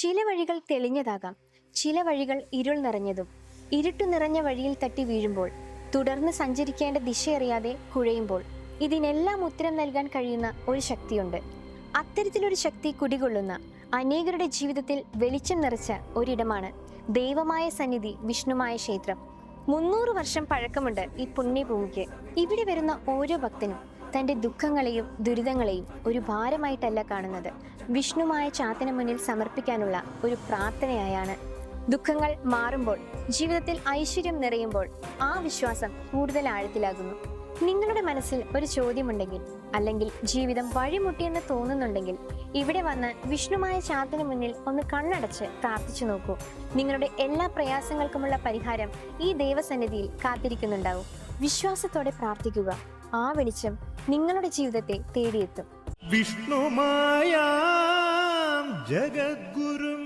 ചില വഴികൾ തെളിഞ്ഞതാകാം ചില വഴികൾ ഇരുൾ നിറഞ്ഞതും. ഇരുട്ടു നിറഞ്ഞ വഴിയിൽ തട്ടി വീഴുമ്പോൾ തുടർന്ന് സഞ്ചരിക്കേണ്ട ദിശയറിയാതെ കുഴയുമ്പോൾ ഇതിനെല്ലാം ഉത്തരം നൽകാൻ കഴിയുന്ന ഒരു ശക്തിയുണ്ട്. അത്തരത്തിലൊരു ശക്തി കുടികൊള്ളുന്ന അനേകരുടെ ജീവിതത്തിൽ വെളിച്ചം നിറച്ച ഒരിടമാണ് ദൈവമായ സന്നിധി വിഷ്ണുമായ ക്ഷേത്രം. മുന്നൂറ് വർഷം പഴക്കമുണ്ട് ഈ പുണ്യഭൂമിക്ക്. ഇവിടെ വരുന്ന ഓരോ ഭക്തനും തന്റെ ദുഃഖങ്ങളെയും ദുരിതങ്ങളെയും ഒരു ഭാരമായിട്ടല്ല കാണുന്നത്. വിഷ്ണുമായ ചാത്തിന് മുന്നിൽ സമർപ്പിക്കാനുള്ള ഒരു പ്രാർത്ഥനയായാണ്. ദുഃഖങ്ങൾ മാറുമ്പോൾ ജീവിതത്തിൽ ഐശ്വര്യം നിറയുമ്പോൾ ആ വിശ്വാസം കൂടുതൽ ആഴത്തിലാകുന്നു. നിങ്ങളുടെ മനസ്സിൽ ഒരു ചോദ്യമുണ്ടെങ്കിൽ അല്ലെങ്കിൽ ജീവിതം വഴിമുട്ടിയെന്ന് തോന്നുന്നുണ്ടെങ്കിൽ ഇവിടെ വന്ന് വിഷ്ണുമായ ചാത്തിന് മുന്നിൽ ഒന്ന് കണ്ണടച്ച് പ്രാർത്ഥിച്ചു നോക്കൂ. നിങ്ങളുടെ എല്ലാ പ്രയാസങ്ങൾക്കുമുള്ള പരിഹാരം ഈ ദേവസന്നിധിയിൽ കാത്തിരിക്കുന്നുണ്ടാവും. വിശ്വാസത്തോടെ പ്രാർത്ഥിക്കുക. ആ വെളിച്ചം നിങ്ങളുടെ ജീവിതത്തെ തേടിയെത്തും. വിഷ്ണുമായ ജഗദ്ഗുരും.